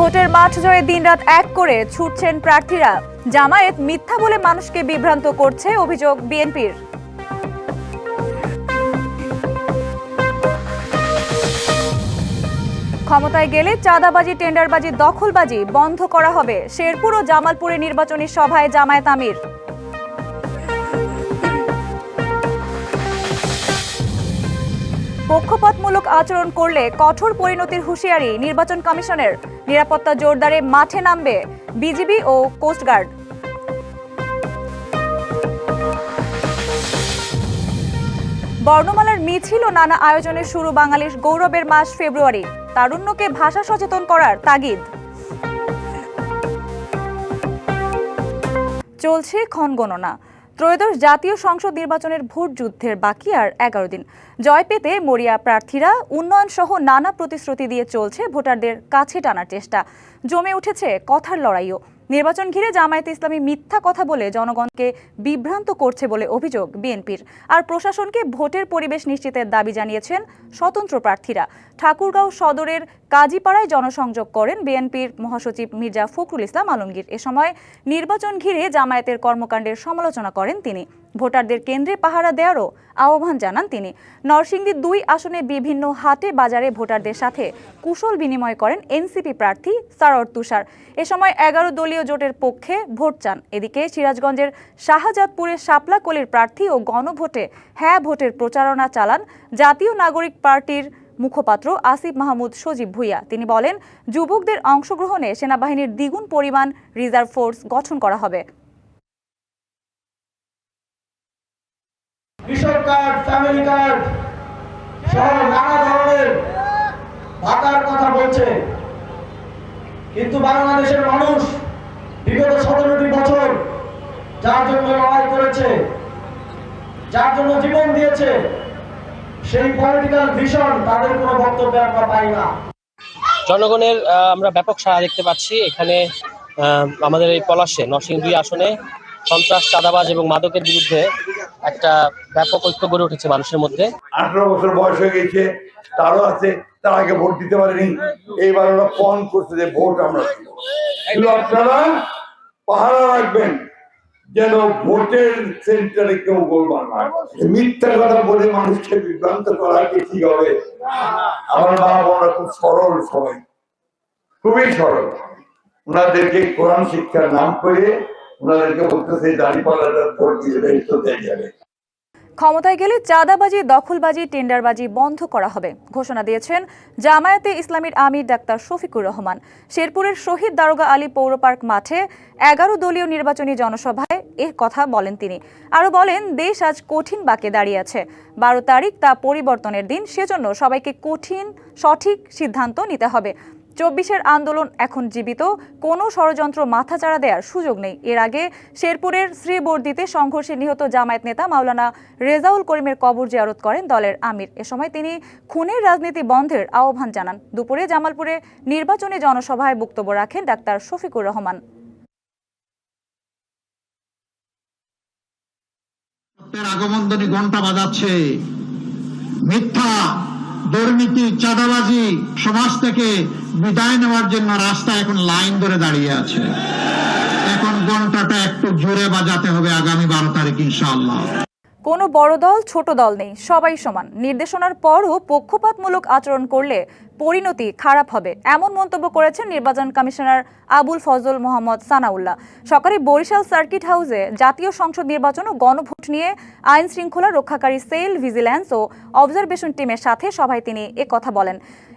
ভোটের মাঠ জয়ে দিনরাত এক করে ছুটছেন প্রার্থীরা। জামায়াত মিথ্যা বলে মানুষকে বিভ্রান্ত করছে অভিযোগ বিএনপির। ক্ষমতায় গেলে চাঁদাবাজি, টেন্ডারবাজি, দখলবাজি বন্ধ করা হবে। শেরপুর ও জামালপুরে নির্বাচনী সভায় জামায়াত আমির। পক্ষপাতমূলক আচরণ করলে কঠোর পরিণতির হুঁশিয়ারি নির্বাচন কমিশনের। নিরাপত্তা জোরদারে মাঠে নামবে বিজিবি ও কোস্টগার্ড বর্ণমালার মিছিল ও নানা আয়োজনের শুরু বাঙালির গৌরবের মাস ফেব্রুয়ারি। তারুণ্যকে ভাষা সচেতন করার তাগিদ। চলছে ক্ষণগণনা ত্রয়োদশ জাতীয় সংসদ নির্বাচনের ভোট যুদ্ধের বাকি আর এগারো দিন। জয় পেতে মরিয়া প্রার্থীরা উন্নয়ন সহ নানা প্রতিশ্রুতি দিয়ে চলছে ভোটারদের কাছে টানার চেষ্টা। জমে উঠেছে কথার লড়াইও। নির্বাচন ঘিরে জামায়াত ইসলামী মিথ্যা কথা বলে জনগণকে বিভ্রান্ত করছে বলে অভিযোগ বিএনপির। আর প্রশাসনকে ভোটের পরিবেশ নিশ্চিতের দাবি জানিয়েছেন স্বতন্ত্র প্রার্থীরা। ঠাকুরগাঁও সদরের কাজীপাড়ায় জনসংযোগ করেন বিএনপির মহাসচিব মির্জা ফখরুল ইসলাম আলমগীর। এ সময় নির্বাচন ঘিরে জামায়াতের কর্মকাণ্ডের সমালোচনা করেন তিনি। ভোটারদের কেন্দ্রে পাহারা দেওয়ারও আহ্বান জানান তিনি। নরসিংদীর দুই আসনে বিভিন্ন হাটে বাজারে ভোটারদের সাথে কুশল বিনিময় করেন এনসিপি প্রার্থী সারর তুষার। এ সময় এগারো দলীয় জোটের পক্ষে ভোট চান। এদিকে সিরাজগঞ্জের শাহজাদপুরে শাপলা কলির প্রার্থী ও গণভোটে হ্যাঁ ভোটের প্রচারণা চালান জাতীয় নাগরিক পার্টির মুখপাত্র আসিফ মাহমুদ সজীব ভুইয়া। তিনি বলেন, যুবকদের অংশগ্রহণে সেনাবাহিনীর দ্বিগুণ পরিমাণ রিজার্ভ ফোর্স গঠন করা হবে। কৃষক কার্ড, ফ্যামিলি কার্ড সহ নানা ধরনের ভাতার কথা বলছে। কিন্তু বাংলাদেশের মানুষ বিগত সতেরোটি বছর যার জন্য লড়াই করেছে, যার জন্য জীবন দিয়েছে, সেই পলিটিক্যাল ভিশন তাদের কোনো বক্তব্য আমরা পাই না। জনগণের আমরা ব্যাপক সাড়া দেখতে পাচ্ছি। এখানে আমাদের এই পলাশে নরসিংহ দুই আসনে সন্ত্রাস, চাঁদাবাজ এবং মাদকের বিরুদ্ধে একটা ব্যাপক ঐক্য গড়ে উঠেছে মানুষের মধ্যে। আঠারো বছর বয়স হয়ে গেছে, তারও আছে, তার আগে ভোট দিতে পারেনি। এইবার ওরা পণ করছে যে ভোট আমরা আপনারা পাহারা রাখবেন যেন ভোটের সেন্টারে কেউ গোলমাল না। মিথ্যা কথা বলে মানুষকে বিভ্রান্ত করা কি ঠিক হবে? আমার মা বোনরা খুব সরল সবাই। খুবই সরল। ওনাদেরকে কোরআন শিক্ষার নাম করে ওনাদেরকে বলতেছে দাঁড়িপাল্লাটা ভোট দেয় যাবে। ক্ষমতায় গেলে চাঁদাবাজি, দখলবাজি, টেন্ডারবাজি বন্ধ করা হবে, ঘোষণা দিয়েছেন জামায়াতে ইসলামীর আমির ডাক্তার শফিকুর রহমান। শেরপুরের শহীদ দারোগা আলী পৌর পার্ক মাঠে এগারো দলীয় নির্বাচনী জনসভায় এ কথা বলেন তিনি। আরও বলেন, দেশ আজ কঠিন বাকে দাঁড়িয়ে আছে। বারো তারিখ তা পরিবর্তনের দিন, সেজন্য সবাইকে কঠিন, সঠিক সিদ্ধান্ত নিতে হবে। চব্বিশের আন্দোলন এখন জীবিত। কোনো ষড়যন্ত্র মাথাচাড়া দেওয়ার সুযোগ নেই। এর আগে শেরপুরের শ্রীবর্দিতে সংঘর্ষে নিহত জামায়াত নেতা মাওলানা রেজাউল করিমের কবর জিয়ারত করেন দলের আমির। এ সময় তিনি খুনের রাজনীতি বন্ধের আহ্বান জানান। দুপুরে জামালপুরে নির্বাচনী জনসভায় বক্তব্য রাখেন ডাক্তার শফিকুর রহমান। আগমনধ্বনি ঘণ্টা বাজাচ্ছে। মিথ্যা দুর্নীতি, চাঁদাবাজি, সমাজ থেকে বিদায় নেওয়ার জন্য রাস্তা এখন লাইন ধরে দাঁড়িয়ে আছে। এখন ঘন্টাটা একটু জোরে বাজাতে হবে আগামী বারো তারিখ, ইনশাআল্লাহ। কোনো বড় দল, ছোট দল নেই, সবাই সমান। নির্দেশনার পরও পক্ষপাতমূলক আচরণ করলে পরিণতি খারাপ হবে, এমন মন্তব্য করেছেন নির্বাচন কমিশনার আবুল ফজল মোহাম্মদ সানাউল্লাহ। সকালে বরিশাল সার্কিট হাউসে জাতীয় সংসদ নির্বাচন ও গণভোট নিয়ে আইন শৃঙ্খলা রক্ষাকারী সেল ভিজিল্যান্স ও অবজারভেশন টিমের সাথে সভায় তিনি কথা বলেন।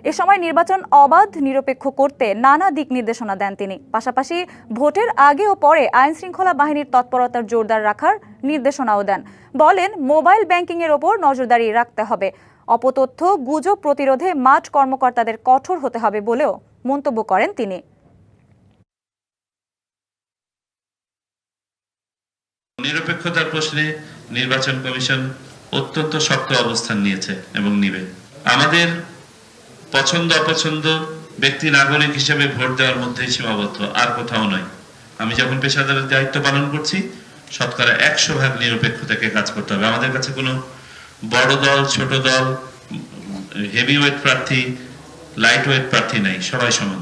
এ সময় নির্বাচন অবাধ, নিরপেক্ষ করতে নানা দিক নির্দেশনা দেন তিনি। পাশাপাশি ভোটের আগে ও পরে আইন শৃঙ্খলা বাহিনীর তৎপরতার জোরদার রাখার নির্দেশনাও দেন। বলেন, মোবাইল ব্যাংকিং এর ওপর নজরদারি রাখতে হবে। অপতথ্য, গুজব প্রতিরোধে মাঠ কর্মকর্তাদের কঠোর হতে হবে বলেও মন্তব্য করেন তিনি। নিরপেক্ষতার প্রশ্নে নির্বাচন কমিশন অত্যন্ত শক্ত অবস্থান নিয়েছে এবং নিবে। আমাদের পছন্দ, অপছন্দ ব্যক্তি নাগরিক হিসেবে ভোট দেওয়ার মধ্যে সীমাবদ্ধ, আর কোথাও নয়। আমি যখন পেশাদারের দায়িত্ব পালন করছি শতকরা একশো ভাগ নিরপেক্ষতাকে কাজ করতে হবে। আমাদের কাছে কোনো বড় দল, ছোট দল হেভি ওয়েট প্রার্থী লাইট ওয়েট প্রার্থী নাই, সবাই সমান।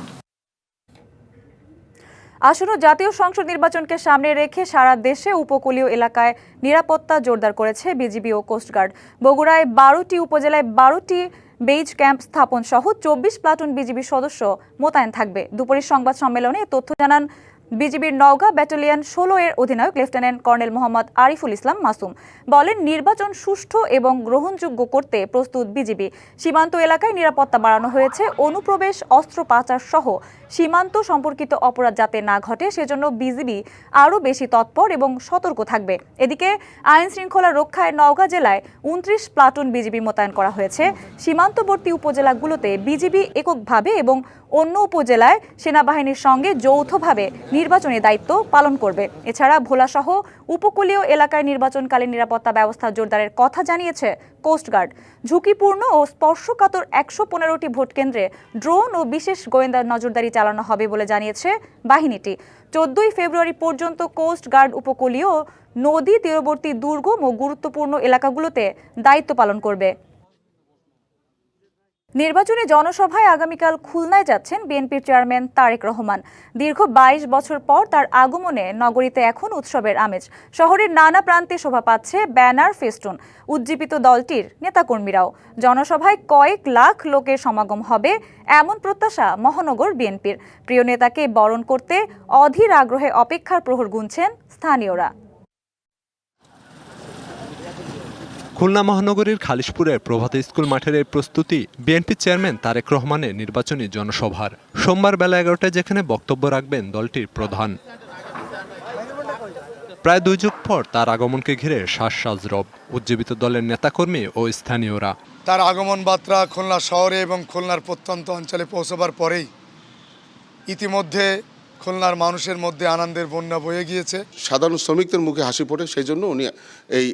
আসন্ন জাতীয় সংসদ নির্বাচনকে সামনে রেখে সারা দেশে উপকূলীয় এলাকায় নিরাপত্তা জোরদার করেছে বিজিবি ও কোস্টগার্ড বগুড়ায় বারোটি, উপজেলায় বারোটি বেইজ ক্যাম্প স্থাপন সহ চব্বিশ প্লাটুন বিজিবি সদস্য মোতায়েন থাকবে। দুপুরের সংবাদ সম্মেলনে তথ্য জানান বিজিবির নওগাঁ ব্যাটালিয়ন ষোলো এর অধিনায়ক লেফটেন্যান্ট কর্নেল মোহাম্মদ আরিফুল ইসলাম মাসুম বলেন, নির্বাচন সুষ্ঠু এবং গ্রহণযোগ্য করতে প্রস্তুত বিজিবি। সীমান্ত এলাকায় নিরাপত্তা বাড়ানো হয়েছে, অনুপ্রবেশ, অস্ত্র পাচার সহ সীমান্ত সম্পর্কিত অপরাধ যাতে না ঘটে, সেজন্য বিজিবি আরও বেশি তৎপর এবং সতর্ক থাকবে। এদিকে, আইন শৃঙ্খলা রক্ষায় নওগাঁ জেলায় উনত্রিশ প্লাটুন বিজিবি মোতায়েন করা হয়েছে। সীমান্তবর্তী উপজেলাগুলোতে বিজিবি এককভাবে এবং অন্য উপজেলায় সেনাবাহিনীর সঙ্গে যৌথভাবে নির্বাচনী দায়িত্ব পালন করবে। এছাড়া ভোলাসহ উপকূলীয় এলাকায় নির্বাচনকালীন নিরাপত্তা ব্যবস্থা জোরদারের কথা জানিয়েছে কোস্টগার্ড ঝুঁকিপূর্ণ ও স্পর্শকাতর একশো পনেরোটি ভোট কেন্দ্রে ড্রোন ও বিশেষ গোয়েন্দা নজরদারি চালানো হবে বলে জানিয়েছে বাহিনীটি। চোদ্দই ফেব্রুয়ারি পর্যন্ত কোস্টগার্ড উপকূলীয় নদী তীরবর্তী দুর্গম ও গুরুত্বপূর্ণ এলাকাগুলোতে দায়িত্ব পালন করবে। নির্বাচনী জনসভায় আগামীকাল খুলনায় যাচ্ছেন বিএনপির চেয়ারম্যান তারেক রহমান। দীর্ঘ বাইশ বছর পর তার আগমনে নগরীতে এখন উৎসবের আমেজ। শহরের নানা প্রান্তে শোভা পাচ্ছে ব্যানার ফেস্টুন, উজ্জীবিত দলটির নেতাকর্মীরাও। জনসভায় কয়েক লাখ লোকের সমাগম হবে এমন প্রত্যাশা মহানগর বিএনপির। প্রিয় নেতাকে বরণ করতে অধীর আগ্রহে অপেক্ষার প্রহর গুনছেন স্থানীয়রা। খুলনা মহানগরীর খালিশপুরের প্রভাত স্কুল মাঠের এই প্রস্তুতি বিএনপি চেয়ারম্যান তারেক রহমানের নির্বাচনী জনসভার। সোমবার বেলা এগারোটায় যেখানে বক্তব্য রাখবেন দলটির প্রধান। প্রায় দুই যুগ পর তার আগমনকে ঘিরে শ্বাস রব, উজ্জীবিত দলের নেতাকর্মী ও স্থানীয়রা। তার আগমন বার্তা খুলনা শহরে এবং খুলনার প্রত্যন্ত অঞ্চলে পৌঁছবার পরেই ইতিমধ্যে খুলনার মানুষের মধ্যে আনন্দের বন্যা বয়ে গিয়েছে। সাধারণ শ্রমিকদের মুখে হাসি ফোটে সেই জন্য উনি এই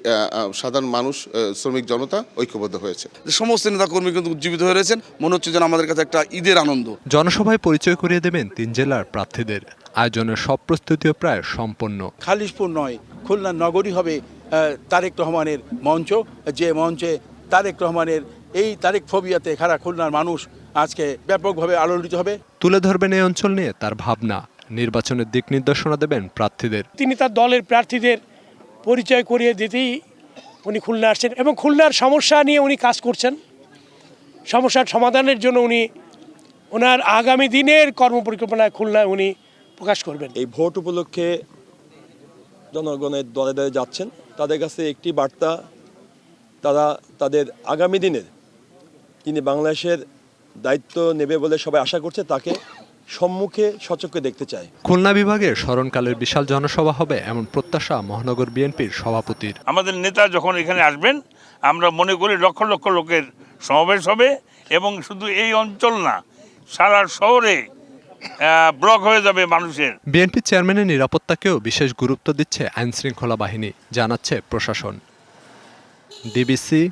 সাধারণ মানুষ শ্রমিক জনতা ঐক্যবদ্ধ হয়েছে। সমস্ত নেতাকর্মী কিন্তু উজ্জীবিত হয়ে রয়েছেন। মনে হচ্ছে যেন আমাদের কাছে একটা ঈদের আনন্দ। জনসভায় পরিচয় করিয়ে দেবেন তিন জেলার প্রার্থীদের। আয়োজনের সব প্রস্তুতিও প্রায় সম্পন্ন। খালিশপুর নয় খুলনা নগরী হবে তারেক রহমানের মঞ্চ। যে মঞ্চে তারেক রহমানের এই তারেক ফবিয়াতে খারা খুলনার মানুষ আজকে ব্যাপকভাবে আলোড়িত হবে। তুলে ধরবেন এই অঞ্চল নিয়ে তার ভাবনা। নির্বাচনের দিক নির্দেশনা দেবেন প্রার্থীদের। তিনি তার দলের প্রার্থীদের পরিচয় করিয়ে দিতেই উনি খুলনা আসছেন এবং খুলনার সমস্যা নিয়ে উনি কাজ করছেন। সমস্যার সমাধানের জন্য উনি ওনার আগামী দিনের কর্মপরিকল্পনা খুলনায় উনি প্রকাশ করবেন। এই ভোট উপলক্ষে জনগণের দলে দলে যাচ্ছেন। তাদের কাছে একটি বার্তা তারা তাদের আগামী দিনের তিনি বাংলাদেশের দায়িত্ব নেবে বলে সবাই আশা করছে তাকে সম্মুখে সচক্ষে দেখতে চায় খুলনা বিভাগের স্মরণকালের বিশাল জনসভা হবে এমন প্রত্যাশা মহানগর বিএনপির সভাপতির। আমাদের নেতা যখন এখানে আসবেন আমরা মনে করি লক্ষ লক্ষ লোকের সমাবেশ হবে এবং শুধু এই অঞ্চল না সারা শহরে ব্লক হয়ে যাবে মানুষের। বিএনপি চেয়ারম্যানের নিরাপত্তাকেও বিশেষ গুরুত্ব দিচ্ছে আইন শৃঙ্খলা বাহিনী জানাচ্ছে প্রশাসন। DBC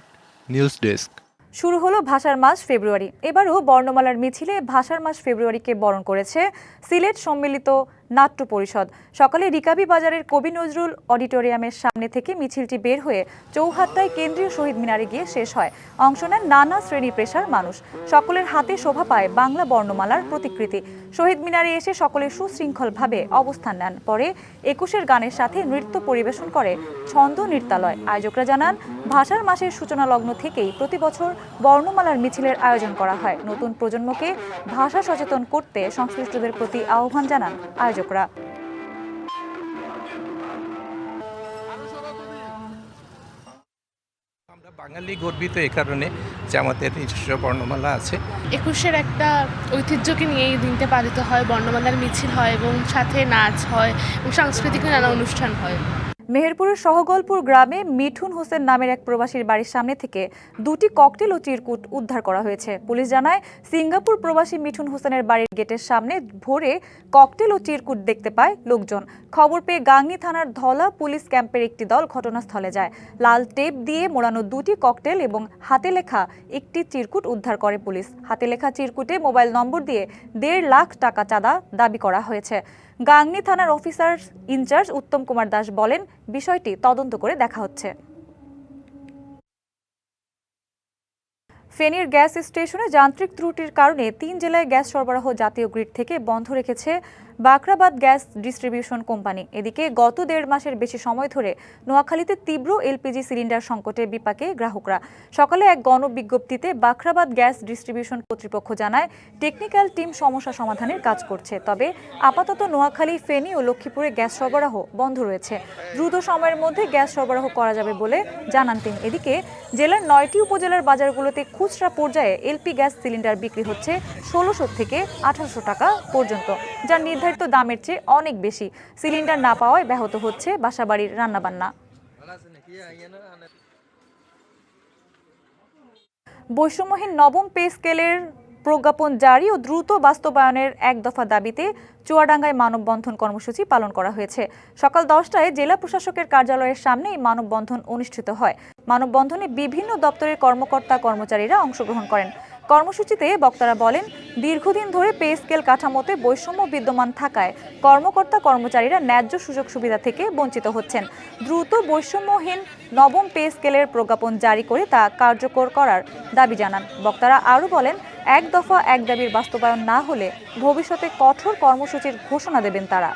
news desk. শুরু হলো ভাষার মাস ফেব্রুয়ারি। এবারও বর্ণমালার মিছিলে ভাষার মাস ফেব্রুয়ারিকে বরণ করেছে সিলেট সম্মিলিত নাট্য পরিষদ। সকালে রিকাবি বাজারের কবি নজরুল অডিটোরিয়ামের সামনে থেকে মিছিলটি বের হয়ে চৌহাত্তায় কেন্দ্রীয় শহীদ মিনারে গিয়ে শেষ হয়। অংশ নেন নানা শ্রেণি পেশার মানুষ। সকলের হাতে শোভা পায় বাংলা বর্ণমালার প্রতিকৃতি। শহীদ মিনারে এসে সকলে সুশৃঙ্খলভাবে অবস্থান নেন। পরে একুশের গানের সাথে নৃত্য পরিবেশন করে ছন্দ নৃত্যালয়। আয়োজকরা জানান, ভাষার মাসের সূচনা লগ্ন থেকেই প্রতি বছর বর্ণমালার মিছিলের আয়োজন করা হয়। নতুন প্রজন্মকে ভাষা সচেতন করতে সংশ্লিষ্টদের প্রতি আহ্বান জানান আয়োজকরা। আমরা বাঙালি গর্বিত এ কারণে যে আমাদের নিজস্ব বর্ণমালা আছে। একুশের একটা ঐতিহ্যকে নিয়ে এই দিনটা পালিত হয় বর্ণমালার মিছিল হয় এবং সাথে নাচ হয় এবং সাংস্কৃতিক নানা অনুষ্ঠান হয়। মেহেরপুরের সহগলপুর গ্রামে মিঠুন হোসেন নামের এক প্রবাসীর বাড়ির সামনে থেকে দুটি ককটেল ও চিরকুট উদ্ধার করা হয়েছে। পুলিশ জানায়, সিঙ্গাপুর প্রবাসী মিঠুন হোসেনের বাড়ির গেটের সামনে ভোরে ককটেল ও চিরকুট দেখতে পায় লোকজন। খবর পেয়ে গাংনী থানার ধলা পুলিশ ক্যাম্পের একটি দল ঘটনাস্থলে যায়। লাল টেপ দিয়ে মোড়ানো দুটি ককটেল এবং হাতে লেখা একটি চিরকুট উদ্ধার করে পুলিশ। হাতে লেখা চিরকুটে মোবাইল নম্বর দিয়ে দেড় লাখ টাকা চাঁদা দাবি করা হয়েছে। গাংনী থানার officer in charge Uttam Kumar Das বলেন, বিষয়টি তদন্ত করে দেখা হচ্ছে। ফেনীর গ্যাস স্টেশনে যান্ত্রিক ত্রুটির কারণে তিন জেলায় গ্যাস সরবরাহ জাতীয় গ্রিড থেকে বন্ধ রেখেছে বাকরাবাদ গ্যাস ডিস্ট্রিবিউশন কোম্পানি। এদিকে গত দেড় মাসের বেশি সময় ধরে নোয়াখালীতে তীব্র এলপিজি সিলিন্ডার সংকটে বিপাকে গ্রাহকরা। সকালে এক গণবিজ্ঞপ্তিতে বাখরাবাদ গ্যাস ডিস্ট্রিবিউশন কর্তৃপক্ষ জানায়, টেকনিক্যাল টিম সমস্যা সমাধানের কাজ করছে। তবে আপাতত নোয়াখালী, ফেনী ও লক্ষ্মীপুরে গ্যাস সরবরাহ বন্ধ রয়েছে। দ্রুত সময়ের মধ্যে গ্যাস সরবরাহ করা যাবে বলে জানান তিনি। এদিকে জেলার নয়টি উপজেলার বাজারগুলোতে খুচরা পর্যায়ে এলপি গ্যাস সিলিন্ডার বিক্রি হচ্ছে ষোলোশো থেকে আঠারোশো টাকা পর্যন্ত যা নির্ধারিত দামের চেয়ে অনেক বেশি। সিলিন্ডার না পাওয়ায় ব্যাহত হচ্ছে বাসাবাড়ির রান্নাবান্না। বৈষম্যহীন নবম পে স্কেলের প্রজ্ঞাপন জারি ও দ্রুত বাস্তবায়নের এক দফা দাবিতে চুয়াডাঙ্গায় মানববন্ধন কর্মসূচি পালন করা হয়েছে। সকাল দশটায় জেলা প্রশাসকের কার্যালয়ের সামনে এই মানববন্ধন অনুষ্ঠিত হয়। মানববন্ধনে বিভিন্ন দপ্তরের কর্মকর্তা কর্মচারীরা অংশগ্রহণ করেন। কর্মসূচিতে বক্তারা বলেন, দীর্ঘদিন ধরে পে স্কেল কাঠামোতে বৈষম্য বিদ্যমান থাকায় কর্মকর্তা কর্মচারীরা ন্যায্য সুযোগ সুবিধা থেকে বঞ্চিত হচ্ছেন। দ্রুত বৈষম্যহীন নবম পে স্কেলের প্রজ্ঞাপন জারি করে তা কার্যকর করার দাবি জানান। বক্তারা আরও বলেন, এক দফা এক দাবির বাস্তবায়ন না হলে ভবিষ্যতে কঠোর কর্মসূচির ঘোষণা দেবেন তারা।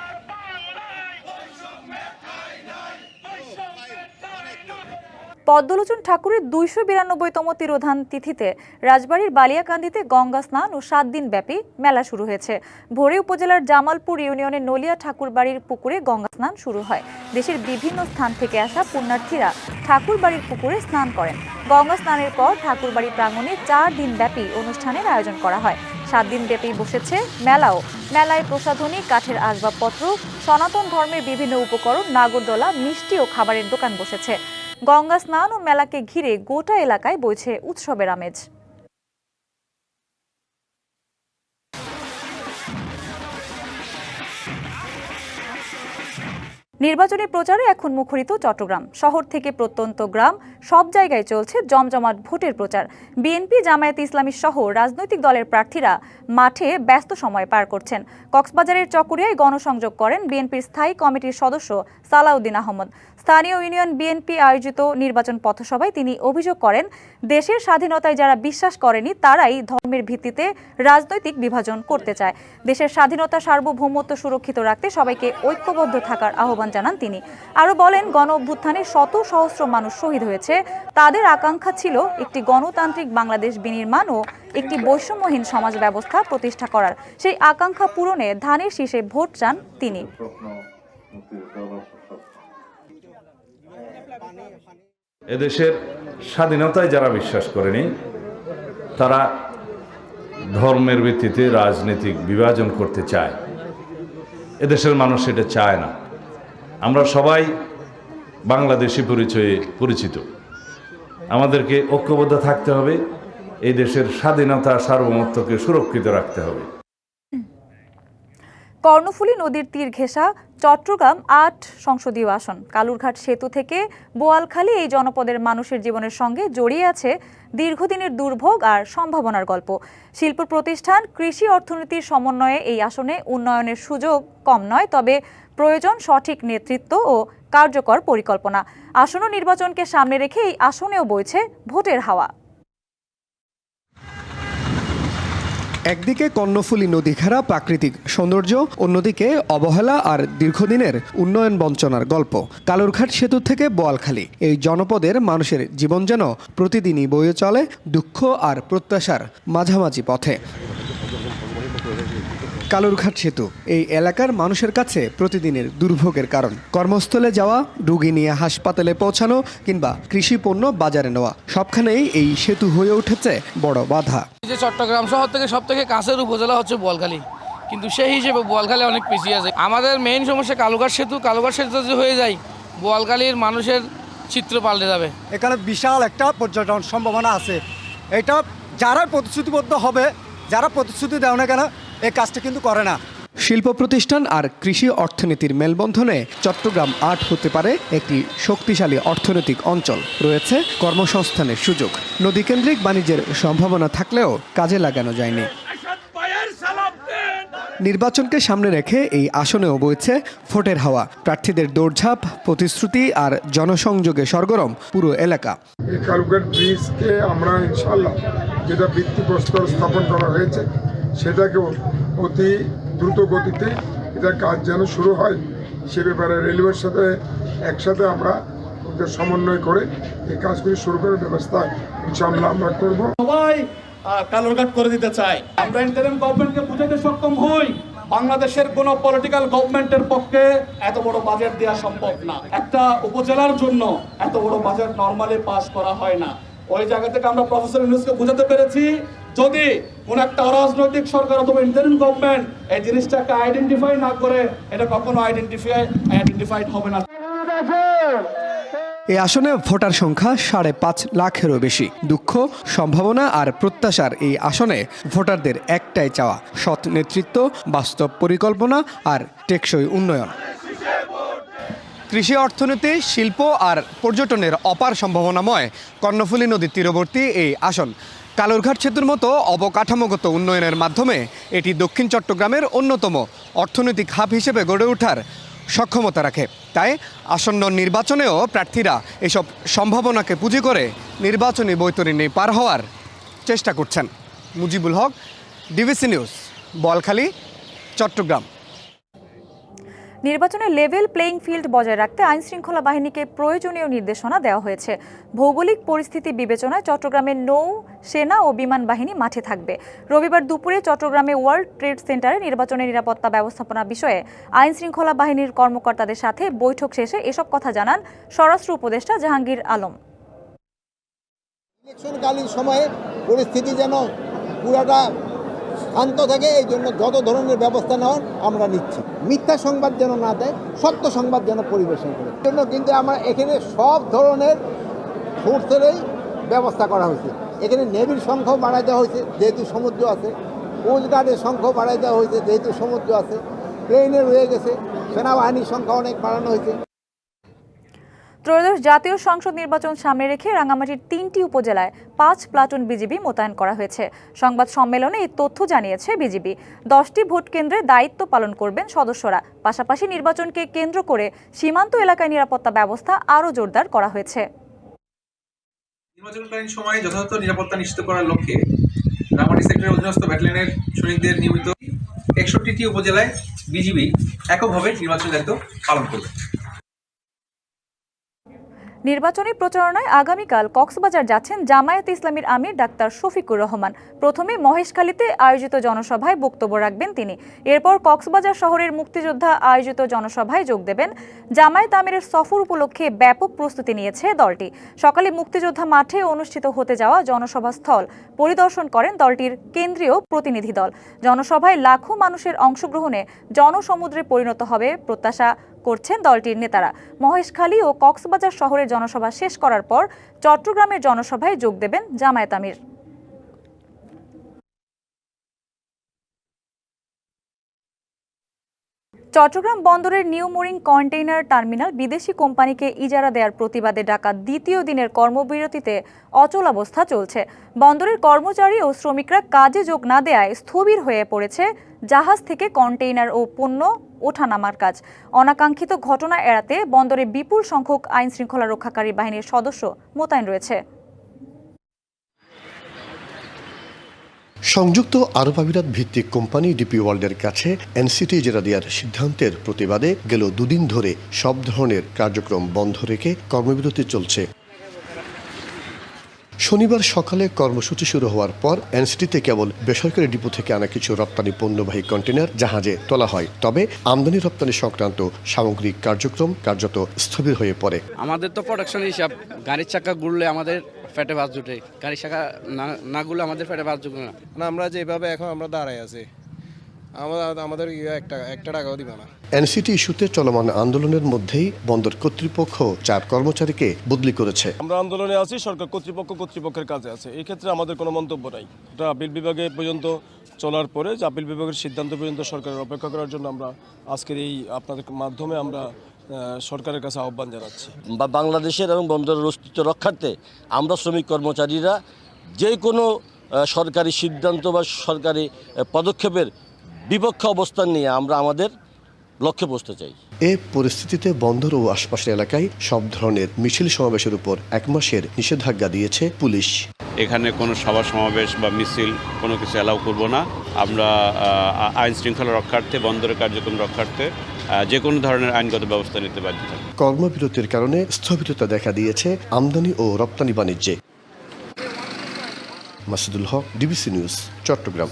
পদ্মলোচন ঠাকুরের দুইশো বিরানব্বইতম তিরোধান তিথিতে রাজবাড়ির বালিয়াকান্দিতে গঙ্গা স্নান ও সাত দিন ব্যাপী মেলা শুরু হয়েছে। ভোরে উপজেলার জামালপুর ইউনিয়নের নলিয়া ঠাকুরবাড়ির পুকুরে গঙ্গা স্নান শুরু হয়। দেশের বিভিন্ন স্থান থেকে আসা পুণ্যার্থীরা ঠাকুরবাড়ির পুকুরে স্নান করেন। গঙ্গা স্নানের পর ঠাকুরবাড়ি প্রাঙ্গণে চার দিন ব্যাপী অনুষ্ঠানের আয়োজন করা হয়। সাত দিন ব্যাপী বসেছে মেলাও। মেলায় প্রসাধনী, কাঠের আসবাবপত্র, সনাতন ধর্মের বিভিন্ন উপকরণ, নাগরদোলা, মিষ্টি ও খাবারের দোকান বসেছে। গঙ্গা স্নান ও মেলাকে ঘিরে গোটা এলাকায় বইছে উৎসবের আমেজ। নির্বাচনী প্রচারে এখন মুখরিত চট্টগ্রাম। শহর থেকে প্রত্যন্ত গ্রাম, সব জায়গায় চলছে জমজমাট ভোটের প্রচার। বিএনপি, জামায়াত ইসলামী সহ রাজনৈতিক দলের প্রার্থীরা মাঠে ব্যস্ত সময় পার করছেন। কক্সবাজারের চকুরিয়ায় গণসংযোগ করেন বিএনপির স্থায়ী কমিটির সদস্য সালাউদ্দিন আহমদ। স্থানীয় ইউনিয়ন বিএনপি আয়োজিত নির্বাচন পথসভায় তিনি অভিযোগ করেন, দেশের স্বাধীনতায় যারা বিশ্বাস করেনি, তারাই ধর্মের ভিত্তিতে রাজনৈতিক বিভাজন করতে চায়। দেশের স্বাধীনতা সার্বভৌমত্ব সুরক্ষিত রাখতে সবাইকে ঐক্যবদ্ধ থাকার আহ্বান জানান তিনি। আরও বলেন গণ অভ্যুত্থানে শত সহস্র মানুষ শহীদ হয়েছে। তাদের আকাঙ্ক্ষা ছিল একটি গণতান্ত্রিক বাংলাদেশ বিনির্মাণ ও একটি বৈষম্যহীন সমাজ ব্যবস্থা প্রতিষ্ঠা করার। সেই আকাঙ্ক্ষা পূরণে ধানের শীষে ভোট চান তিনি। এদেশের স্বাধীনতায় যারা বিশ্বাস করেনি, তারা ধর্মের ভিত্তিতে রাজনৈতিক বিভাজন করতে চায়। এদেশের মানুষ এটা চায় না। আমরা সবাই বাংলাদেশি পরিচয়ে পরিচিত। আমাদেরকে ঐক্যবদ্ধ থাকতে হবে, এই দেশের স্বাধীনতা সার্বভৌমত্বকে সুরক্ষিত রাখতে হবে। কর্ণফুলী নদীর তীর ঘেঁষা চট্টগ্রাম আট সংসদীয় আসন। কালুরঘাট সেতু থেকে বোয়ালখালী এই জনপদের মানুষের জীবনের সঙ্গে জড়িয়ে আছে দীর্ঘদিনের দুর্ভোগ আর সম্ভাবনার গল্প। শিল্প প্রতিষ্ঠান, কৃষি অর্থনীতির সমন্বয়ে এই আসনে উন্নয়নের সুযোগ কম নয়, তবে প্রয়োজন সঠিক নেতৃত্ব ও কার্যকর পরিকল্পনা। আসন্ন নির্বাচনকে সামনে রেখে এই আসনেও বইছে ভোটের হাওয়া। একদিকে কর্ণফুলী নদী ঘেরা প্রাকৃতিক সৌন্দর্য, অন্যদিকে অবহেলা আর দীর্ঘদিনের উন্নয়ন বঞ্চনার গল্প। কালুরঘাট সেতু থেকে বোয়ালখালী। এই জনপদের মানুষের জীবন যেন প্রতিদিনই বয়ে চলে দুঃখ আর প্রত্যাশার মাঝামাঝি পথে। কালুরঘাট সেতু এই এলাকার মানুষের কাছে প্রতিদিনের দুর্ভোগের কারণ। কর্মস্থলে যাওয়া রুগী নিয়ে হাসপাতালে পৌঁছানো কিংবা কৃষি পণ্য বাজারে নেওয়া সবখানেই এই সেতু হয়ে উঠেছে বড় বাধা। যে চট্টগ্রাম শহর থেকে সব থেকে কাছের উপজেলা হচ্ছে বোয়ালখালী। কিন্তু সেই হিসেবে বোয়ালখালী অনেক পিছিয়ে আছে। আমাদের মেইন সমস্যা কালুঘাট সেতু। কালুঘাট সেতু যদি হয়ে যায় বোয়ালখালীর মানুষের চিত্র পাল্টে যাবে। এখানে বিশাল একটা পর্যটন সম্ভাবনা আছে। এটা যারা প্রতিশ্রুতিবদ্ধ হবে যারা প্রতিশ্রুতি দেয় না কেন এই কাজটা কিন্তু করে না। শিল্প প্রতিষ্ঠান আর কৃষি অর্থনীতির মেলবন্ধনে চট্টগ্রাম আট হতে পারে একটি শক্তিশালী অর্থনৈতিক অঞ্চল। রয়েছে কর্মসংস্থানের সুযোগ। নদীকেন্দ্রিক বাণিজ্যের সম্ভাবনা থাকলেও কাজে লাগানো যায়নি। নির্বাচনকে সামনে রেখে এই আসনেও বইছে ভোটের হাওয়া। প্রার্থীদের দৌড়ঝাঁপ প্রতিশ্রুতি আর জনসংযোগে সরগরম পুরো এলাকা। এই কালুঘাট ব্রিজকে আমরা ইনশাল্লাহ যেটা ভিত্তিপ্রস্তর স্থাপন করা হয়েছে সেটাকেও অতি দ্রুত গতিতে এটা কাজ যেন শুরু হয়, সে ব্যাপারে রেলওয়ের সাথে একসাথে আমরা ওদের সমন্বয় করে এই কাজগুলি শুরু করার ব্যবস্থা ইনশাআল্লাহ আমরা করব। সবাই কালোরঘাট করে দিতে চাই। আমরা ইন্টারিম গভর্নমেন্টকে বুঝাতে সক্ষম হই, বাংলাদেশের কোন পলিটিক্যাল গভর্নমেন্টের পক্ষে এত বড় বাজেট দেওয়া সম্ভব না। একটা উপজেলার জন্য এত বড় বাজেট নর্মালি পাস করা হয় না। ওই জায়গা থেকে আমরা প্রফেসর ইউনুসকে বোঝাতে পেরেছি, যদি কোন একটা অরাজনৈতিক সরকার অথবা ইন্টারিম গভর্নমেন্ট এই জিনিসটাকে আইডেন্টিফাই না করে, এটা কখনো আইডেন্টিফাই আইডেন্টিফাইড হবে না। এই আসনে ভোটার সংখ্যা সাড়ে পাঁচ লাখেরও বেশি। দুঃখ, সম্ভাবনা আর প্রত্যাশার এই আসনে ভোটারদের একটাই চাওয়া, সৎ নেতৃত্ব, বাস্তব পরিকল্পনা আর টেকসই উন্নয়ন। কৃষি অর্থনীতি, শিল্প আর পর্যটনের অপার সম্ভাবনাময় কর্ণফুলী নদীর তীরবর্তী এই আসন। কালুরঘাট সেতুর মতো অবকাঠামোগত উন্নয়নের মাধ্যমে এটি দক্ষিণ চট্টগ্রামের অন্যতম অর্থনৈতিক হাব হিসেবে গড়ে ওঠার সক্ষমতা রাখে। তাই আসন্ন নির্বাচনেও প্রার্থীরা এসব সম্ভাবনাকে পুঁজি করে নির্বাচনী বৈতরণী পার হওয়ার চেষ্টা করছেন। Mujibul Haque, DBC news, Balkhali, Chattogram. নির্বাচনে লেভেল প্লেইং ফিল্ড বজায় রাখতে আইনশৃঙ্খলা বাহিনীকে প্রয়োজনীয় নির্দেশনা দেওয়া হয়েছে। ভৌগোলিক পরিস্থিতি বিবেচনায় চট্টগ্রামের নৌ, সেনা ও বিমান বাহিনী মাঠে থাকবে। রবিবার দুপুরে চট্টগ্রামে ওয়ার্ল্ড ট্রেড সেন্টারে নির্বাচনের নিরাপত্তা ব্যবস্থাপনা বিষয়ে আইনশৃঙ্খলা বাহিনীর কর্মকর্তাদের সাথে বৈঠক শেষে এসব কথা জানান স্বরাষ্ট্র উপদেষ্টা জাহাঙ্গীর আলম। ইলেকশনকালীন সময়ে পরিস্থিতি যেন পুরাটা শান্ত থাকে, এই জন্য যত ধরনের ব্যবস্থা নেওয়ার আমরা নিচ্ছি। মিথ্যা সংবাদ যেন না দেয়, সত্য সংবাদ যেন পরিবেশন করে। জন্য কিন্তু আমরা এখানে সব ধরনের ফোর্সেরই ব্যবস্থা করা হয়েছে। এখানে নেভির সংখ্যাও বাড়াই দেওয়া হয়েছে, যেহেতু সমুদ্র আছে। কোস্টগার্ডের সংখ্যাও বাড়াই দেওয়া হয়েছে, যেহেতু সমুদ্র আছে। প্লেনে রয়ে গেছে, সেনাবাহিনীর সংখ্যা অনেক বাড়ানো হয়েছে। ত্রয়োদশ জাতীয় সংসদ নির্বাচন সামনে রেখে রাঙামাটির তিনটি উপজেলায় পাঁচ প্লাটুন বিজিবি মোতায়েন করা হয়েছে। সংবাদ সম্মেলনে এই তথ্য জানিয়েছে বিজিবি। দশটি ভোট কেন্দ্রে দায়িত্ব পালন করবেন সদস্যরা। পাশাপাশি নির্বাচনকে কেন্দ্র করে সীমান্ত এলাকায় নিরাপত্তা ব্যবস্থা আরও জোরদার করা হয়েছে। নির্বাচনকালীন সময়ে যথাযথ নিরাপত্তা নিশ্চিত করার লক্ষ্যে রামাটি সেক্টরের অধীনস্থ ব্যাটালিয়নের সৈনিকদের নিয়মিত একষট্টিটি উপজেলায় বিজিবি এককভাবে নির্বাচন দায়িত্ব পালন করবে। নির্বাচনী প্রচারণায় আগামীকাল কক্সবাজার যাচ্ছেন জামায়াত ইসলামীর আমির ডাক্তার শফিকুর রহমান। প্রথমে মহেশখালীতে আয়োজিত জনসভায় বক্তব্য রাখবেন তিনি। এরপর কক্সবাজার শহরের মুক্তিযোদ্ধা আয়োজিত জনসভায় যোগ দেবেন। জামায়াত আমিরের সফর উপলক্ষে ব্যাপক প্রস্তুতি নিয়েছে দলটি। সকালে মুক্তিযোদ্ধা মাঠে অনুষ্ঠিত হতে যাওয়া জনসভা স্থল পরিদর্শন করেন দলটির কেন্দ্রীয় প্রতিনিধি দল। জনসভায় লাখো মানুষের অংশগ্রহণে জনসমুদ্রে পরিণত হবে প্রত্যাশা। করছেন দলটির নেতারা। মহেশখালী ও কক্সবাজার শহরের জনসভা শেষ করার পর চট্টগ্রামের জনসভায় যোগ দেবেন জামায়াত আমির। চট্টগ্রাম বন্দরের নিউ মোরিং কন্টেইনার টার্মিনাল বিদেশি কোম্পানিকে ইজারা দেওয়ার প্রতিবাদে ডাকা দ্বিতীয় দিনের কর্মবিরতিতে অচল অবস্থা চলছে। বন্দরের কর্মচারী ও শ্রমিকরা কাজে যোগ না দেয়ায় স্থবির হয়ে পড়েছে জাহাজ থেকে কন্টেইনার ও পণ্য ওঠানামার কাজ। অনাকাঙ্ক্ষিত ঘটনা এড়াতে বন্দরে বিপুল সংখ্যক আইন শৃঙ্খলা রক্ষাকারী বাহিনীর সদস্য মোতায়েন রয়েছে। সংযুক্ত আরব আমিরাত ভিত্তিক কোম্পানি ডিপি ওয়ার্ল্ডের কাছে এনসিটি জেরা দেওয়ার সিদ্ধান্তের প্রতিবাদে গেল দুদিন ধরে সব ধরনের কার্যক্রম বন্ধ রেখে কর্মবিরতি চলছে। শনিবার সকালে কর্মসূচি শুরু হওয়ার পর এনসিটিতে কেবল বেসরকারি ডিপো থেকে আনা কিছু রপ্তানি পণ্যবাহী কন্টেনার জাহাজে তোলা হয়। তবে আমদানি রপ্তানি সংক্রান্ত সামগ্রিক কার্যক্রম কার্যত স্থবির হয়ে পড়ে। আমাদের তো প্রোডাকশন হিসাব গাড়ির চাকা ঘুরলে আমাদের ফ্যাটে বাস জুটে। গাড়ির চাকা না না ঘুরলে আমাদের ফ্যাটে বাস জুটে না। না আমরা যেভাবে এখন আমরা দাঁড়াই আছি। আমরা আমাদের ইয়ে একটা একটা টাকাও দিবে না। এনসিটি ইস্যুতে চলমান আন্দোলনের মধ্যেই বন্দর কর্তৃপক্ষ চার কর্মচারীকে বদলি করেছে। আমরা আন্দোলনে আছি সরকার কর্তৃপক্ষ কর্তৃপক্ষের কাজে আছে। এই ক্ষেত্রে আমাদের কোনো মন্তব্য নাই। এটা আপিল বিভাগে পর্যন্ত চলার পরে যে আপিল বিভাগের সিদ্ধান্ত পর্যন্ত সরকারের অপেক্ষা করার জন্য আমরা আজকের এই আপনাদের মাধ্যমে আমরা সরকারের কাছে আহ্বান জানাচ্ছি। বা বাংলাদেশের এবং বন্দরের অস্তিত্ব রক্ষার্থে আমরা শ্রমিক কর্মচারীরা যে কোনো সরকারি সিদ্ধান্ত বা সরকারি পদক্ষেপের বিপক্ষে অবস্থান নিয়ে আমরা আমাদের লক্ষ্যে পৌঁছতে চাই। এ পরিস্থিতিতে বন্দর ও আশপাশের এলাকায় সব ধরনের মিছিল সমাবেশের উপর এক মাসের নিষেধাজ্ঞা দিয়েছে পুলিশ। এখানে কোনো সভা সমাবেশ বা মিছিল কোনো কিছু অ্যালাউ করব না। আমরা আইন শৃঙ্খলা রক্ষার্থে বন্দরের কার্যক্রম রক্ষার্থে যে কোনো ধরনের আইনগত ব্যবস্থা নিতে বাধ্য কর্মবিরতির কারণে স্থবিরতা দেখা দিয়েছে আমদানি ও রপ্তানি বাণিজ্যে। Masudul Haque DBC news Chattogram.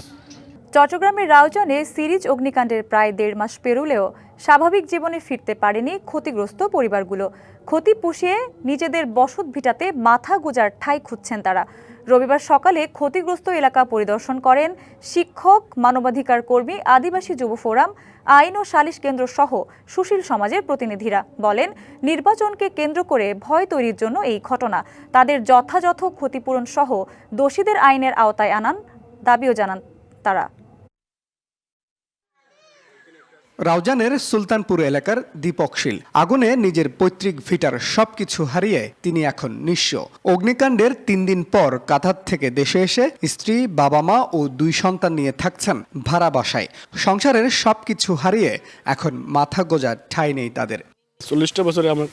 চট্টগ্রামের রাউজানে সিরিজ অগ্নিকাণ্ডের প্রায় দেড় মাস পেরুলেও স্বাভাবিক জীবনে ফিরতে পারেনি ক্ষতিগ্রস্ত পরিবারগুলো। ক্ষতি পুষিয়ে নিজেদের বসত ভিটাতে মাথা গুজার ঠাঁই খুঁজছেন তারা। রবিবার সকালে ক্ষতিগ্রস্ত এলাকা পরিদর্শন করেন শিক্ষক, মানবাধিকার কর্মী, আদিবাসী যুব ফোরাম, আইন ও সালিশ কেন্দ্র সহ সুশীল সমাজের প্রতিনিধিরা বলেন, নির্বাচনকে কেন্দ্র করে ভয় তৈরির জন্য এই ঘটনা। তাদের যথাযথ ক্ষতিপূরণ সহ দোষীদের আইনের আওতায় আনান দাবিও জানান তারা। রাউজানের সুলতানপুর এলাকার দীপক দীপকশীল আগুনে নিজের পৈতৃক ভিটার সবকিছু হারিয়ে তিনি এখন নিঃস্ব। অগ্নিকাণ্ডের তিন দিন পর কাতার থেকে দেশে এসে স্ত্রী বাবা মা ও দুই সন্তান নিয়ে থাকছেন ভাড়া বাসায়। সংসারের সবকিছু হারিয়ে এখন মাথা গোজার ঠাঁই নেই তাদের। চল্লিশটা বছরে আমার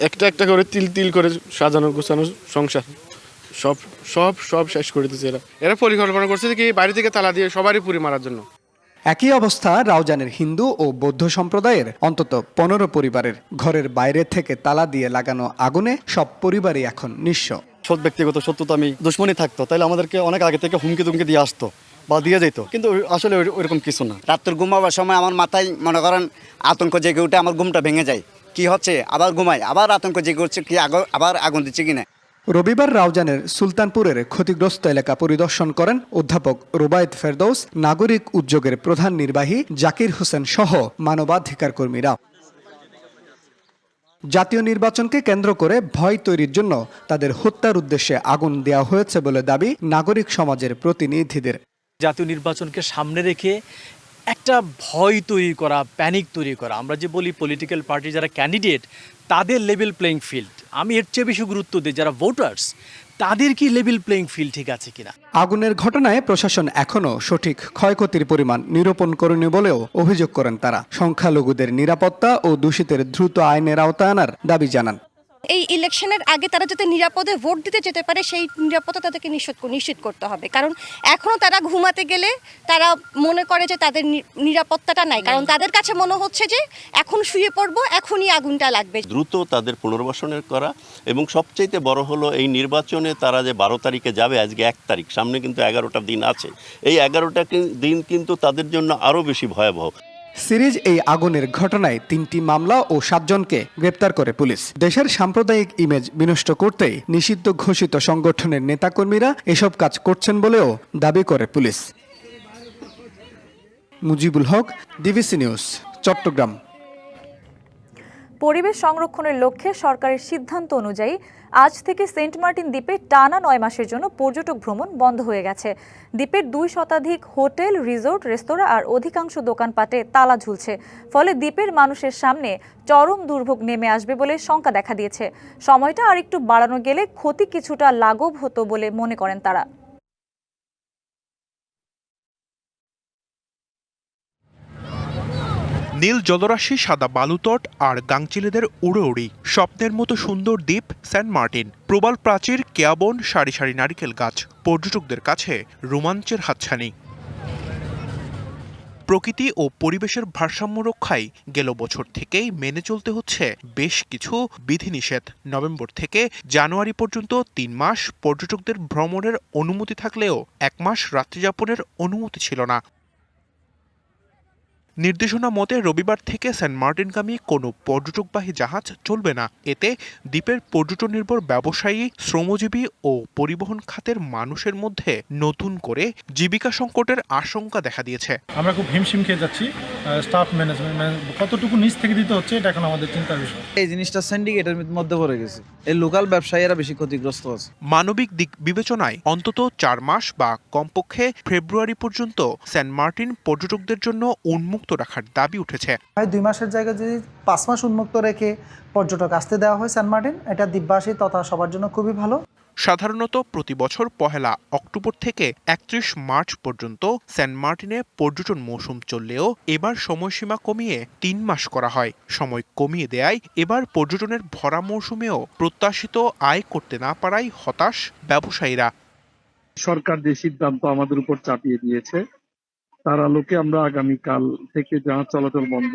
একটা একটা করে তিল তিল করে সাজানো গোছানো সংসার। সব সব সব শেষ করে দিচ্ছে এরা। এরা পরিকল্পনা করছে কি বাড়ি থেকে তালা দিয়ে সবারই পুরি মারার জন্য। একই অবস্থা রাউজানের হিন্দু ও বৌদ্ধ সম্প্রদায়ের অন্তত পনেরো পরিবারের ঘরের বাইরে থেকে তালা দিয়ে লাগানো আগুনে সব পরিবারই এখন নিঃস্ব। সৎ ব্যক্তিগত সত্যতা আমি দুশ্মনী থাকতো তাহলে আমাদেরকে অনেক আগে থেকে হুমকি তুমকি দিয়ে আসতো বা দিয়ে যেত কিন্তু আসলে ওই- ওইরকম কিছু না। রাত্রে ঘুমাবার সময় আমার মাথায় মনে করেন আতঙ্ক জেগে উঠে আমার ঘুমটা ভেঙে যায়। কি হচ্ছে? আবার ঘুমাই আবার আতঙ্ক জেগে উঠছে কি আগ- আবার আগুন দিচ্ছে কিনা রবিবার রাউজানের সুলতানপুরের ক্ষতিগ্রস্ত এলাকা পরিদর্শন করেন অধ্যাপক রুবায়েত ফেরদৌস, নাগরিক উদ্যোগের প্রধান নির্বাহী জাকির হোসেন সহ মানবাধিকার কর্মীরা। জাতীয় নির্বাচনকে কেন্দ্র করে ভয় তৈরির জন্য তাদের হত্যার উদ্দেশ্যে আগুন দেওয়া হয়েছে বলে দাবি নাগরিক সমাজের প্রতিনিধিদের। জাতীয় নির্বাচনকে সামনে রেখে একটা ভয় তৈরি করা প্যানিক তৈরি করা। আমরা যে বলি পলিটিক্যাল পার্টি যারা ক্যান্ডিডেট তাদের লেভেল প্লেইং ফিল্ড আমি এর চেয়ে বেশি গুরুত্ব দিই যারা ভোটার্স তাদের কি লেভেল প্লেইং ফিল্ড ঠিক আছে কিনা? আগুনের ঘটনায় প্রশাসন এখনও সঠিক ক্ষয়ক্ষতির পরিমাণ নিরূপণ করেনি বলেও অভিযোগ করেন তারা। সংখ্যালঘুদের নিরাপত্তা ও দূষিতের দ্রুত আইনের আওতায় আনার দাবি জানান। এই ইলেকশনের আগে তারা যাতে নিরাপদে ভোট দিতে যেতে পারে সেই নিরাপত্তা তাদেরকে নিশ্চিত নিশ্চিত করতে হবে। কারণ এখনও তারা ঘুমাতে গেলে তারা মনে করে যে তাদের নিরাপত্তাটা নাই। কারণ তাদের কাছে মনে হচ্ছে যে এখন শুয়ে পড়ব এখনই আগুনটা লাগবে। দ্রুত তাদের পুনর্বাসনের করা এবং সবচাইতে বড় হলো এই নির্বাচনে তারা যে বারো তারিখে যাবে আজকে এক তারিখ সামনে কিন্তু এগারোটা দিন আছে। এই এগারোটা দিন কিন্তু তাদের জন্য আরও বেশি ভয়াবহ। সিরিজ এই আগুনের ঘটনায় তিনটি মামলা ও সাতজনকে গ্রেপ্তার করে পুলিশ। দেশের সাম্প্রদায়িক ইমেজ বিনষ্ট করতেই নিষিদ্ধ ঘোষিত সংগঠনের নেতাকর্মীরা এসব কাজ করছেন বলেও দাবি করে police. Mujibul Haque DBC news Chattogram. পরিবেশ সংরক্ষণের লক্ষ্যে সরকারের সিদ্ধান্ত অনুযায়ী আজ থেকে সেন্ট মার্টিন দ্বীপে টানা নয় মাসের জন্য পর্যটক ভ্রমণ বন্ধ হয়ে গেছে। দ্বীপের দুই শতাধিক হোটেল, রিসোর্ট, রেস্তোরাঁ আর অধিকাংশ দোকানপাটে তালা ঝুলছে। ফলে দ্বীপের মানুষের সামনে চরম দুর্ভোগ নেমে আসবে বলে শঙ্কা দেখা দিয়েছে। সময়টা আর একটু বাড়ানো গেলে ক্ষতি কিছুটা লাঘব হতো বলে মনে করেন তারা। নীল জলরাশি, সাদা বালুতট আর গাংচিলেদের উড়ে উড়ি স্বপ্নের মতো সুন্দর দ্বীপ সেন্ট মার্টিন। প্রবাল প্রাচীর কেয়াবন সারি সারি নারিকেল গাছ। পর্যটকদের কাছে রোমাঞ্চের হাতছানি। প্রকৃতি ও পরিবেশের ভারসাম্য রক্ষায় গেল বছর থেকেই মেনে চলতে হচ্ছে বেশ কিছু বিধিনিষেধ। নভেম্বর থেকে জানুয়ারি পর্যন্ত তিন মাস পর্যটকদের ভ্রমণের অনুমতি থাকলেও এক মাস রাত্রিযাপনের অনুমতি ছিল না। নির্দেশনা মতে রবিবার থেকে সেন্ট মার্টিনগামী কোনো পর্যটকবাহী জাহাজ চলবে না। এতে দ্বীপের পর্যটন নির্ভর ব্যবসায়ী শ্রমজীবী ও পরিবহন খাতের মানুষের মধ্যে নতুন করে জীবিকা সংকটের আশঙ্কা দেখা দিয়েছে। আমরা খুব হিমশিম খেয়ে যাচ্ছি স্টাফ ম্যানেজমেন্ট কতটুকু নিচ থেকে দিতে হচ্ছে এটা এখন আমাদের চিন্তার বিষয়। এই জিনিসটা সিন্ডিকেটের মধ্যে পড়ে গেছে। এই লোকাল ব্যবসায়ীরা বেশি ক্ষতিগ্রস্ত আছে। মানবিক দিক বিবেচনায় অন্তত চার মাস বা কমপক্ষে ফেব্রুয়ারি পর্যন্ত সেন্ট মার্টিন পর্যটকদের জন্য উন্মুক্ত রাখার দাবি উঠেছে। হয় দুই মাসের জায়গায় যদি পাঁচ মাস উন্মুক্ত রেখে পর্যটক আসতে দেওয়া হয় সেন্ট মার্টিন এটা দ্বীপবাসী তথা সবার জন্য খুবই ভালো। সাধারণত প্রতি বছর পহেলা অক্টোবর থেকে একত্রিশ মার্চ পর্যন্ত সেন্ট মার্টিনে পর্যটন মৌসুম চললেও এবার সময়সীমা কমিয়ে তিন মাস করা হয়। সময় কমিয়ে দেয়ায় এবার পর্যটনের ভরা মৌসুমেও প্রত্যাশিত আয় করতে না পারায় হতাশ ব্যবসায়ীরা। সরকার যে সিদ্ধান্ত আমাদের উপর চাপিয়ে দিয়েছে তার আলোকে আমরা আগামীকাল থেকে জাহাজ চলাচল বন্ধ,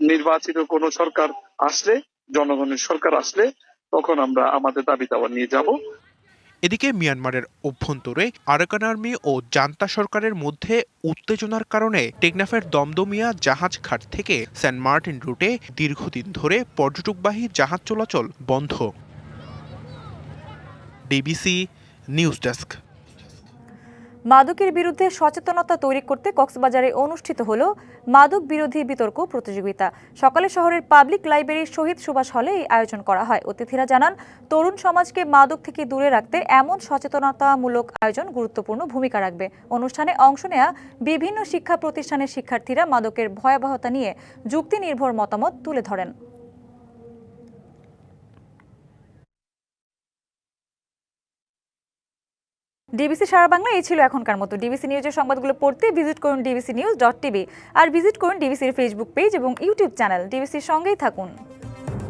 নির্বাচিত কোন সরকার আসলে, জনগণের সরকার আসলে, তখন আমরা আমাদের দাবি দাওয়া নিয়ে যাব। এদিকে মিয়ানমারের অভ্যন্তরে আরাকান আর্মি ও জান্তা সরকারের মধ্যে উত্তেজনার কারণে টেকনাফের দমদমিয়া জাহাজ ঘাট থেকে সেন্ট মার্টিন রুটে দীর্ঘদিন ধরে পর্যটকবাহী জাহাজ চলাচল বন্ধ। DBC news desk. মাদকের বিরুদ্ধে সচেতনতা তৈরি করতে কক্সবাজারে অনুষ্ঠিত হল মাদক বিরোধী বিতর্ক প্রতিযোগিতা। সকালে শহরের পাবলিক লাইব্রেরির শহীদ সুভাষ হলে এই আয়োজন করা হয়। অতিথিরা জানান, তরুণ সমাজকে মাদক থেকে দূরে রাখতে এমন সচেতনতামূলক আয়োজন গুরুত্বপূর্ণ ভূমিকা রাখবে। অনুষ্ঠানে অংশ নেয়া বিভিন্ন শিক্ষা প্রতিষ্ঠানের শিক্ষার্থীরা মাদকের ভয়াবহতা নিয়ে যুক্তি নির্ভর মতামত তুলে ধরেন। ডিবিসি সারা বাংলা এই ছিল এখনকার মতো। ডিবিসি নিউজের সংবাদগুলো পড়তে ভিজিট করুন ডিবিসি নিউজ ডট টিভি আর ভিজিট করুন ডিবিসির ফেসবুক পেজ এবং ইউটিউব চ্যানেল ডিবিসির সঙ্গেই থাকুন।